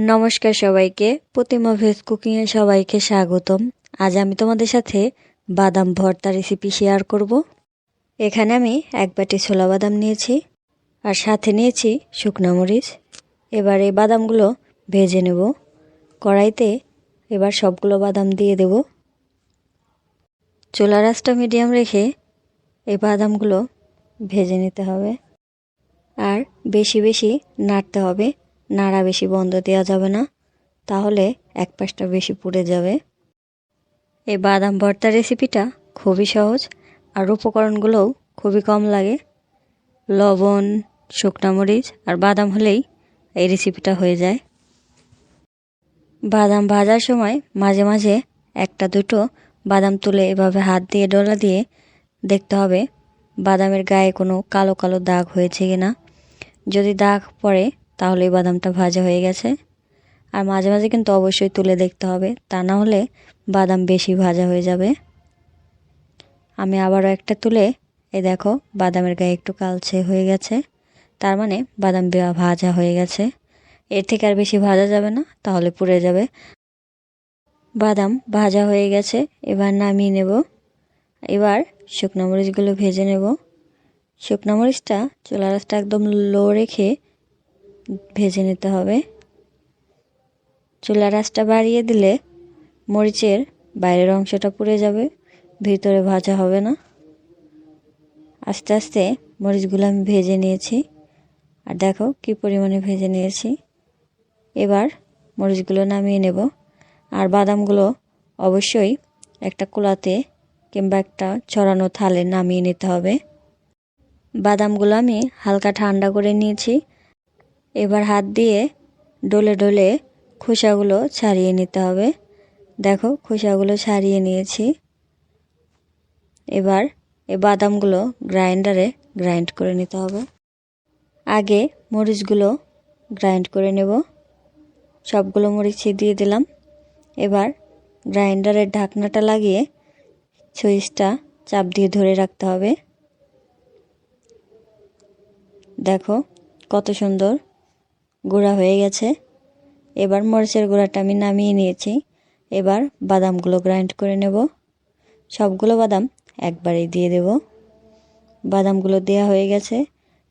নমস্কার সবাইকে। প্রতিমা ভেজ কুকিংয়ে সবাইকে স্বাগতম। আজ আমি তোমাদের সাথে বাদাম ভর্তা রেসিপি শেয়ার করব। এখানে আমি এক বাটি ছোলা বাদাম নিয়েছি আর সাথে নিয়েছি শুকনো মরিচ। এবার এই বাদামগুলো ভেজে নেব। কড়াইতে এবার সবগুলো বাদাম দিয়ে দেব। চুলা রাসটা মিডিয়াম রেখে এই বাদামগুলো ভেজে নিতে হবে। আর বেশি বেশি নাড়তে হবে। নাড়া বেশি বন্ধ দেওয়া যাবে না, তাহলে এক পাশটা বেশি পুড়ে যাবে। এই বাদাম ভর্তা রেসিপিটা খুবই সহজ আর উপকরণগুলোও খুবই কম লাগে। লবণ, শুকনা মরিচ আর বাদাম হলেই এই রেসিপিটা হয়ে যায়। বাদাম ভাজার সময় মাঝে মাঝে একটা দুটো বাদাম তুলে এভাবে হাত দিয়ে ডলা দিয়ে দেখতে হবে বাদামের গায়ে কোনো কালো কালো দাগ হয়েছে কিনা। যদি দাগ পড়ে তাহলে বাদামটা ভাজা হয়ে গেছে। আর মাঝে মাঝে কিন্তু অবশ্যই তুলে দেখতে হবে, তা না হলে বাদাম বেশি ভাজা হয়ে যাবে। আমি আবারও একটা তুলে এ দেখো, বাদামের গায়ে একটু কালচে হয়ে গেছে। তার মানে বাদাম ভাজা হয়ে গেছে। এর থেকে আর বেশি ভাজা যাবে না, তাহলে পুড়ে যাবে। বাদাম ভাজা হয়ে গেছে, এবার নামিয়ে নেব। এবার শুকনো মরিচগুলো ভেজে নেব। শুকনো মরিচটা চুলা রাসটা একদম লো রেখে ভেজে নিতে হবে। চুলা রাসটা বাড়িয়ে দিলে মরিচের বাইরের অংশটা পুড়ে যাবে, ভিতরে ভাজা হবে না। আস্তে আস্তে মরিচগুলো আমি ভেজে নিয়েছি। আর দেখো কি পরিমাণে ভেজে নিয়েছি। এবার মরিচগুলো নামিয়ে নেব। আর বাদামগুলো অবশ্যই একটা কুলাতে কিংবা একটা ছড়ানো থালে নামিয়ে নিতে হবে। বাদামগুলো আমি হালকা ঠান্ডা করে নিয়েছি। এবার হাত দিয়ে ডলে ডলে খোসাগুলো ছাড়িয়ে নিতে হবে। দেখো, খোসাগুলো ছাড়িয়ে নিয়েছি। এবার এই বাদামগুলো গ্রাইন্ডারে গ্রাইন্ড করে নিতে হবে। আগে মরিচগুলো গ্রাইন্ড করে নেব। সবগুলো মরিচ দিয়ে দিলাম। এবার গ্রাইন্ডারের ঢাকনাটা লাগিয়ে সুইচটা চাপ দিয়ে ধরে রাখতে হবে। দেখো, কত সুন্দর গুঁড়া হয়ে গেছে। এবার মরিচের গুঁড়াটা আমি নামিয়ে নিয়েছি। এবার বাদামগুলো গ্রাইন্ড করে নেব। সবগুলো বাদাম একবারেই দিয়ে দেব। বাদামগুলো দেয়া হয়ে গেছে।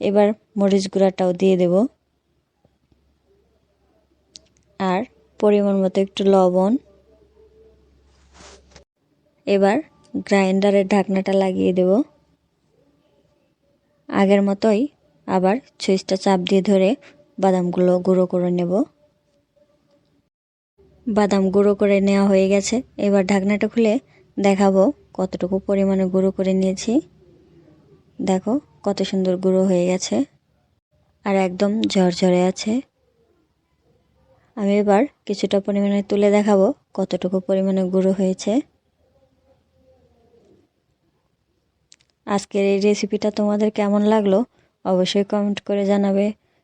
এবার মরিচ গুঁড়াটাও দিয়ে দেব। আর পরিমাণ মতো একটু লবণ। এবার গ্রাইন্ডারের ঢাকনাটা লাগিয়ে দেব। আগের মতোই আবার সুইচটা চাপ দিয়ে ধরে বাদামগুলো গুঁড়ো করে নেব। বাদাম গুঁড়ো করে নেওয়া হয়ে গেছে। এবার ঢাকনাটা খুলে দেখাবো কতটুকু পরিমাণে গুঁড়ো করে নিয়েছি। দেখো কত সুন্দর গুঁড়ো হয়ে গেছে আর একদম ঝরঝরে আছে। আমি এবার কিছুটা পরিমাণে তুলে দেখাবো কতটুকু পরিমাণে গুঁড়ো হয়েছে। আজকের এই রেসিপিটা তোমাদের কেমন লাগল অবশ্যই কমেন্ট করে জানাবে।